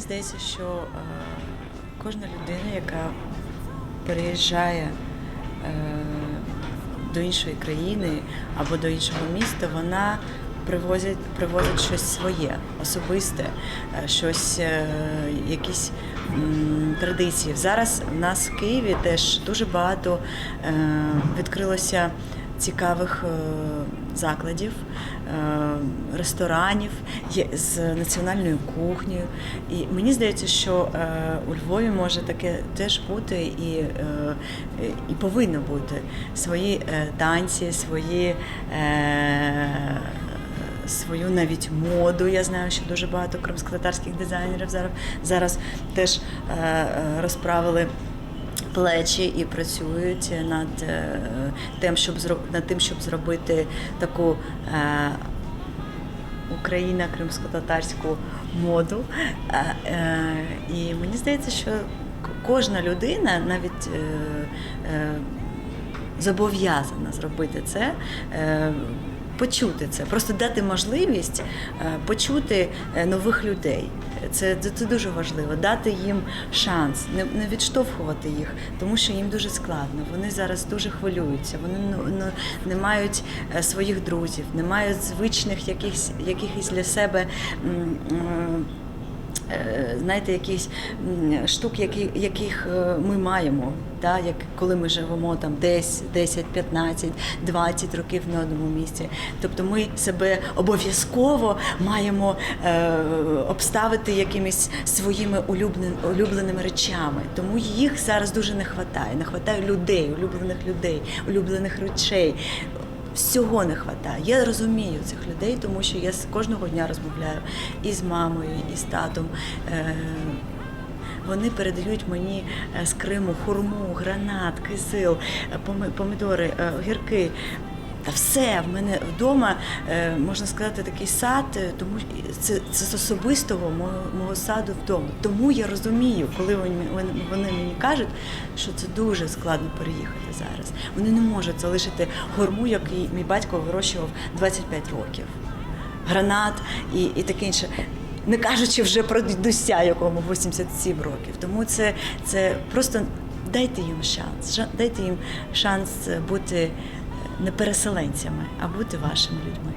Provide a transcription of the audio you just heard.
здається, що е, кожна людина, яка переїжджає е, до іншої країни або до іншого міста, вона привозить, привозить щось своє, особисте, е, щось, якісь традиції. Зараз в нас в Києві теж дуже багато відкрилося цікавих е, закладів, е, ресторанів з національною кухнею. І мені здається, що е, у Львові може таке теж бути і, і повинно бути свої танці, свої. Свою навіть моду. Я знаю, що дуже багато кримськотатарських дизайнерів зараз, зараз теж розправили плечі і працюють над е, тим, щоб над тим, щоб зробити таку е, Україна кримсько-татарську моду. Е, І мені здається, що кожна людина навіть зобов'язана зробити це. Почути це, просто дати можливість е, почути е, нових людей. Це, це, дуже важливо. Дати їм шанс, не, не відштовхувати їх, тому що їм дуже складно. Вони зараз дуже хвилюються. Вони ну, не мають е, своїх друзів, не мають звичних якихось, якихось для себе. м, Знаєте, якісь штук, які, яких е, ми маємо, да? як коли ми живемо там десь 10, 15, 20 років на одному місці. Тобто ми себе обов'язково маємо е, обставити якимись своїми улюблен, улюбленими речами. Тому їх зараз дуже не вистачає. Не вистачає людей, улюблених людей, улюблених речей. Всього не вистачає. Я розумію цих людей, тому що я кожного дня розмовляю і з мамою, і з татом. Е, Вони передають мені е, з Криму хурму, гранат, кисил, е, гірки. помідори, огірки. Та все в мене вдома е, можна сказати такий сад, е, тому це, це з особистого мого, мого саду вдома. Тому я розумію, коли вони, вони, мені кажуть, що це дуже складно переїхати зараз. Вони не можуть залишити горму, який мій батько вирощував 25 років. Гранат і, і таке інше. Не кажучи вже про дідуся, якому 87 років. Тому це, це просто дайте їм шанс. Дайте їм шанс бути не переселенцями, а бути вашими людьми.